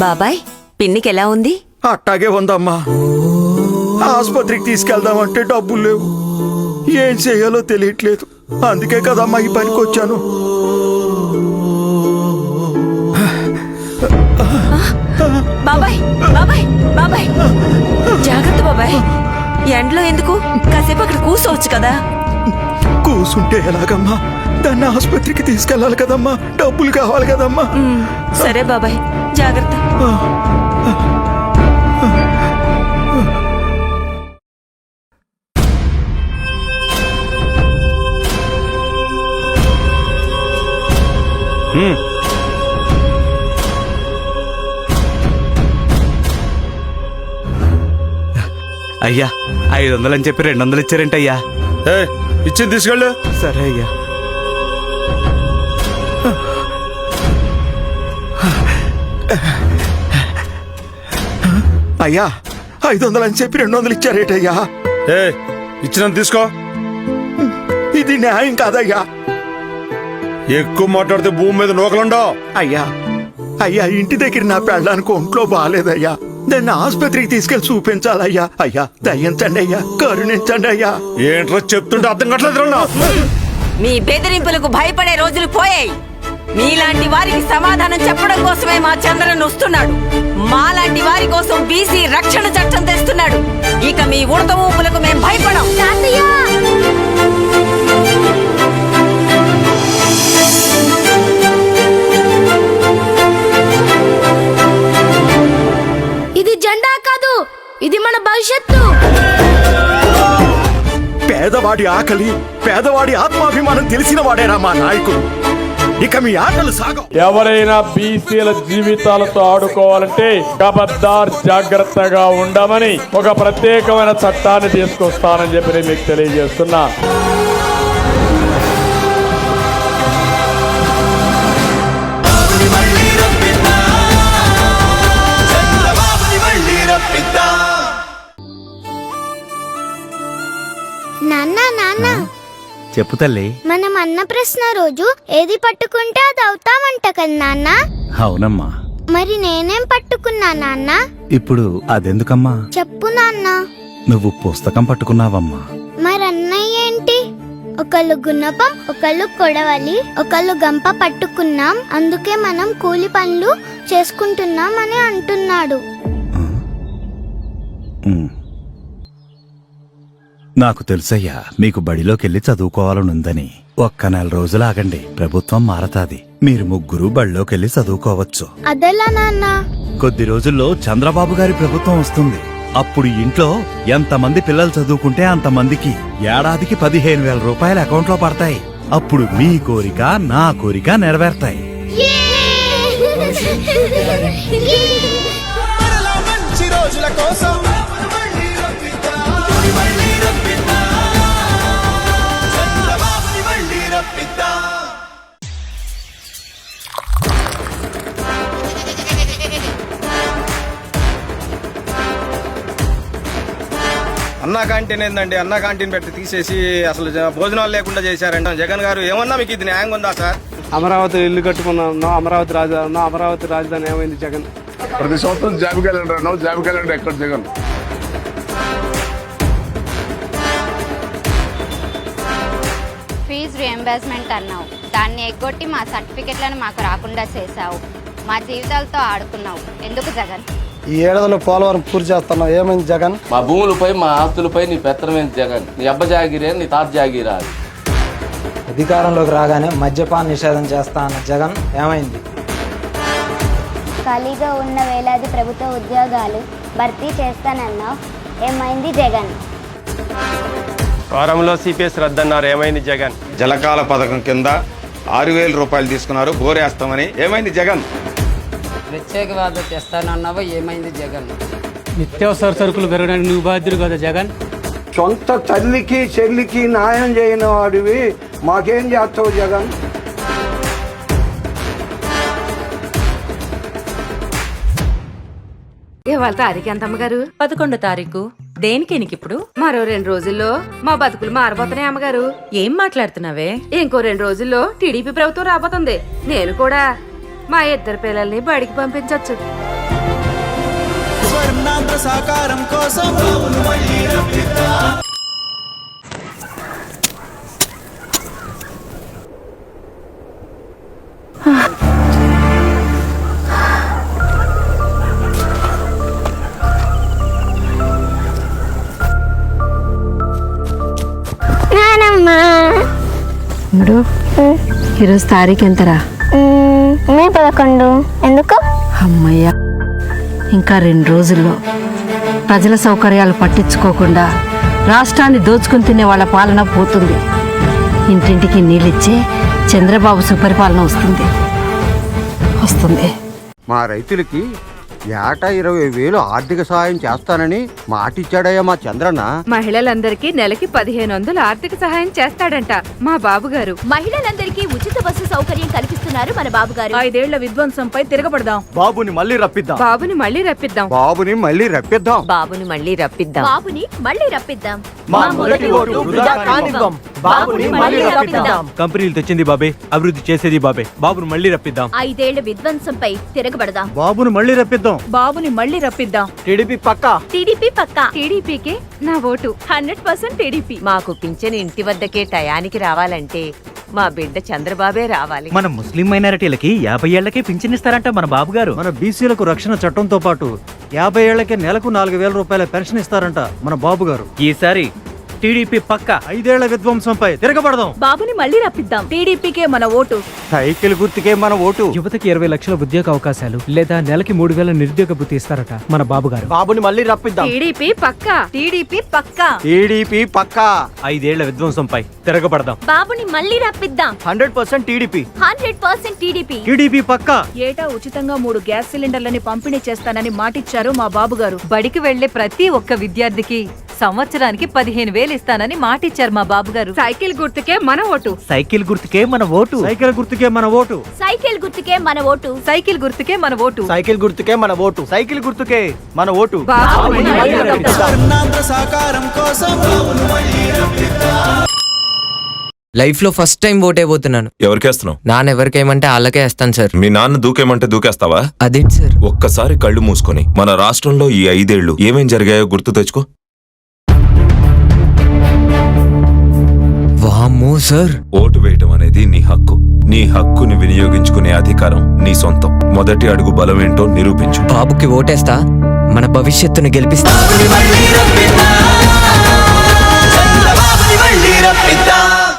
బాబాయ్ పిన్నికి ఎలా ఉంది? అట్టాగే ఉందమ్మా. ఆసుపత్రికి తీసుకెళ్దామంటే డబ్బులు లేవు. ఏం చేయాలో తెలియట్లేదు. అందుకే కదమ్మా ఈ పనికి వచ్చాను. బాబాయ్ బాబాయ్ బాబాయ్. జాగ్రత్త బాబాయ్. ఎండలో ఎందుకు? కాసేపు అక్కడ కూర్చోవచ్చు కదా. కూసుంటే ఎలాగమ్మా? దాన్ని ఆసుపత్రికి తీసుకెళ్ళాలి కదమ్మా. డబ్బులు కావాలి కదమ్మా. సరే బాబాయ్. జాగ్రత్త. అయ్యా ఐదు వందలు అని చెప్పి రెండు వందలు ఇచ్చారేంటయ్యా? ఏ ఇచ్చింది తీసుకెళ్ళు. సరే అయ్యా. అయ్యా ఐదు వందలు అని చెప్పి రెండు వందలు ఇచ్చారేటయ్యా ఏ ఇచ్చినంత తీసుకో. ఇది న్యాయం కాదయ్యా. ఎక్కువ మాట్లాడితే భూమి మీద నూకలుండవు. అయ్యా అయ్యా ఇంటి దగ్గర నా పెళ్ళడానికి ఒంట్లో బాగాలేదయ్యా. దాన్ని ఆసుపత్రికి తీసుకెళ్ళి చూపించాలయ్యా. అయ్యా దయ్యించండి అయ్యా కరుణించండి అయ్యా. ఏంట్రా చెప్తుంటే అర్థం కట్టలేదు మీ బెదిరింపులకు భయపడే రోజులు పోయాయి. మీలాంటి వారికి సమాధానం చెప్పడం కోసమే మా చంద్రన్ వస్తున్నాడు. మాలాంటి వారి కోసం బీసీ రక్షణ చట్టం తెస్తున్నాడు. ఇక మీ ఉడత ఊపులకు మేం భయపడం. ఇది జెండా కాదు ఇది మన భవిష్యత్తు. పేదవాడి ఆకలి పేదవాడి ఆత్మాభిమానం తెలిసిన వాడేరా మా నాయకుడు. ఇక మీ ఆటలు సాగం ఎవరైనా బీసీల జీవితాలతో ఆడుకోవాలంటే కబద్దార్ జాగ్రత్తగా ఉండమని ఒక ప్రత్యేకమైన చట్టాన్ని తీసుకొస్తానని చెప్పి నేను మీకు తెలియజేస్తున్నా. చెప్పు తల్లి. మనం అన్న ప్రశ్న రోజు ఏది పట్టుకుంటే అది అవుతామంట కదా నాన్న? అవునమ్మా. మరి నేనేం పట్టుకున్నా నాన్న? ఇప్పుడు అదెందుకమ్మా? చెప్పు నాన్న. నువ్వు పుస్తకం పట్టుకున్నావమ్మా. మరి అన్నయ్య ఏంటి? ఒకళ్ళు గుణపం ఒకళ్ళు కొడవలి ఒకళ్ళు గంప పట్టుకున్నాం అందుకే మనం కూలి పనులు చేసుకుంటున్నాం అని అంటున్నాడు ఉమ్. నాకు తెలుసయ్యా మీకు బడిలోకెళ్ళి చదువుకోవాలనుందని. ఒక్క నెల రోజులు ఆగండి ప్రభుత్వం మారతాది. మీరు ముగ్గురు బడిలోకెళ్ళి చదువుకోవచ్చు. అదెలా నాన్న? కొద్ది రోజుల్లో చంద్రబాబు గారి ప్రభుత్వం వస్తుంది. అప్పుడు ఇంట్లో ఎంతమంది పిల్లలు చదువుకుంటే అంతమందికి ఏడాదికి పదిహేను వేల రూపాయలు అకౌంట్లో పడతాయి. అప్పుడు మీ కోరిక నా కోరిక నెరవేరుతాయి. మంచి రోజుల కోసం అన్నా క్యాంటీన్ ఏందండి? అన్నా క్యాంటీన్ పెట్టి తీసేసి అసలు జ- భోజనాలు లేకుండా చేశారంట. జగన్ గారు ఏమన్నా మీకు ఇది న్యాయంగా ఉందా సార్? అమరావతి ఇల్లు కట్టుకున్నాం. అమరావతి రాజధాని అమరావతి రాజధాని ఏమైంది జగన్? ప్రతి సంవత్సరం జాబ్ క్యాలెండర్ అన్నావు. జాబ్ క్యాలెండర్ ఎక్కడ జగన్? ఫీజు రియంబర్స్మెంట్ అన్నావు. దాన్ని ఎగ్గొట్టి మా సర్టిఫికెట్లను మాకు రాకుండా చేశావు. మా జీవితాలతో ఆడుకున్నావు. ఎందుకు జగన్? ఈ ఏడాదిలో పోలవరం పూర్తి చేస్తున్నావు. ఏమైంది జగన్? మా భూములపై మా ఆస్తులపై నీ పెత్తనమైన జగన్? నీ అబ్బ జాగిరే నీ తాత జాగిరా అధికారంలోకి రాగానే మద్యపాన నిషేధం చేస్తా అన్న జగన్ ఏమైంది? ఖాళీగా ఉన్న వేలాది ప్రభుత్వ ఉద్యోగాలు భర్తీ చేస్తానన్నావు ఏమైంది జగన్? వారంలో సిపిఎస్ రద్దన్నారు. ఏమైంది జగన్? జలకాల పథకం కింద ఆరు వేల రూపాయలు తీసుకున్నారు. బోరేస్తామని. ఏమైంది జగన్? ప్రత్యేకవాద తెస్తానన్నావా? ఏమైంది జగన్? నిత్యావసర సరుకులు పెరగడానికి నువ్వు బాధ్యులు కదా జగన్? సొంత తల్లికి చెల్లికి న్యాయం చేయని వాడివి. మాకేం చేస్తావు జగన్? ఇవాళ తారీఖు ఎంత అమ్మగారు? పదకొండో తారీఖు. దేనికి ఇప్పుడు మరో రెండు రోజుల్లో మా బతుకులు మారిపోతున్నాయి అమ్మగారు. ఏం మాట్లాడుతున్నావే? ఇంకో రెండు రోజుల్లో టీడీపీ ప్రభుత్వం రాబోతుంది. నేను కూడా మా ఇద్దరు పిల్లల్ని బడికి పంపించవచ్చు స్వర్ణాంధ్ర సాకారం కోసం ఈరోజు తారీఖు ఎంతరా? మ్మ్, మే పదకొండు. ఎందుకు? అమ్మయ్య ఇంకా రెండు రోజుల్లో ప్రజల సౌకర్యాలు పట్టించుకోకుండా రాష్ట్రాన్ని దోచుకుని తినే వాళ్ళ పాలన పోతుంది. ఇంటింటికి నీళ్ళిచ్చే చంద్రబాబు సుపరిపాలన వస్తుంది. వస్తుంది. మా రైతులకి ఏటా ఇరవై వేలు ఆర్థిక సహాయం చేస్తానని మాటిచ్చాడయ్యా మా చంద్రన్న. మహిళలందరికీ నెలకి పదిహేను వందలు ఆర్థిక సహాయం చేస్తాడంట మా బాబు గారు మహిళలందరికీ ఉచిత బస్సు సౌకర్యం కల్పిస్తున్నారు మన బాబు గారు ఐదేళ్ళ విధ్వంసంపై తిరగబడదాం. బాబుని మళ్ళీ రప్పిద్దాం. బాబుని మళ్ళీ రప్పిద్దాం. బాబుని మళ్ళీ రప్పిద్దాం. బాబుని మళ్ళీ రప్పిద్దాం. బాబుని మళ్ళీ రప్పిద్దాం. మా మొదటి ఓటు వృధా కానివ్వం. బాబుని మళ్ళీ రప్పిద్దాం. కంపెనీలు తెచ్చింది బాబే అభివృద్ధి చేసేది బాబే. బాబును మళ్ళీ రప్పిద్దాం. ఐదేళ్ళ విధ్వంసంపై తిరగబడదాం. బాబుని మళ్ళీ రప్పిద్దాం. బాబుని మళ్ళీ రప్పిద్దాం. టీడీపీ పక్కా? టీడీపీ పక్కా. టీడీపీకి నా ఓటు. Hundred percent TDP. మాకు పింఛన్ ఇంటి వద్దకే టయానికి రావాలంటే మా బిడ్డ చంద్రబాబే రావాలి. మన ముస్లిం మైనారిటీలకి యాభై ఏళ్ళకే పింఛన్ ఇస్తారంట మన బాబు గారు మన బీసీలకు రక్షణ చట్టంతో పాటు యాభై ఏళ్ళకే నెలకు నాలుగు వేల రూపాయల పెన్షన్ ఇస్తారంట మన బాబు గారు ఈసారి టీడీపీ పక్క ఐదేళ్ళ విధ్వంసంపై తిరగబడదాం. బాబుని మళ్ళీ రప్పిద్దాం. టీడీపీకే మన ఓటు. సైకిల్ గుర్తుకే మన ఓటు. యువతకి ఇరవై లక్షల ఉద్యోగ అవకాశాలు లేదా నెలకి మూడు వేల నిరుద్యోగ భృతి ఇస్తారట మన బాబు గారు బాబుని మళ్ళీ రప్పిద్దాం. టీడీపీ పక్కా. టీడీపీ పక్కా. టీడీపీ పక్కా. ఐదేళ్ళ విధ్వంసంపై తిరగబడదాం. బాబుని మళ్ళీ రప్పిద్దాం. Hundred percent TDP. Hundred percent TDP. TDP పక్కా. ఏటా ఉచితంగా మూడు గ్యాస్ సిలిండర్లని పంపిణీ చేస్తానని మాటిచ్చారు మా బాబు గారు బడికి వెళ్ళే ప్రతి ఒక్క విద్యార్థికి. సంవత్సరానికి పదిహేను వేలు ఇస్తానని మాటిచ్చారు మా బాబు గారు సైకిల్ గుర్తుకే మన ఓటు. సైకిల్ గుర్తుకే మన ఓటు. సైకిల్ గుర్తుకే మన ఓటు. సైకిల్ గుర్తుకే మన ఓటు. సైకిల్ గుర్తుకే మన ఓటు. సైకిల్ గుర్తుకే మన ఓటు. సైకిల్ గుర్తుకే మన ఓటు. లైఫ్లో ఫస్ట్ టైం ఓట్ అయిపోతున్నాను ఎవరికేస్తున్నావు నాన్న ఎవరికేమంటే వాళ్ళకే వేస్తాను సార్. మీ నాన్న దూకేమంటే దూకేస్తావా? అదేంటి సార్. ఒక్కసారి కళ్ళు మూసుకొని మన రాష్ట్రంలో ఈ ఐదేళ్ళు ఏమేం జరిగాయో గుర్తు తెచ్చుకో. వామ్మో సార్. ఓటు వేయటం అనేది నీ హక్కు. నీ హక్కుని వినియోగించుకునే అధికారం నీ సొంతం. మొదటి అడుగు బలమేంటో నిరూపించు. బాబుకి ఓటేస్తా మన భవిష్యత్తుని గెలిపిస్తా.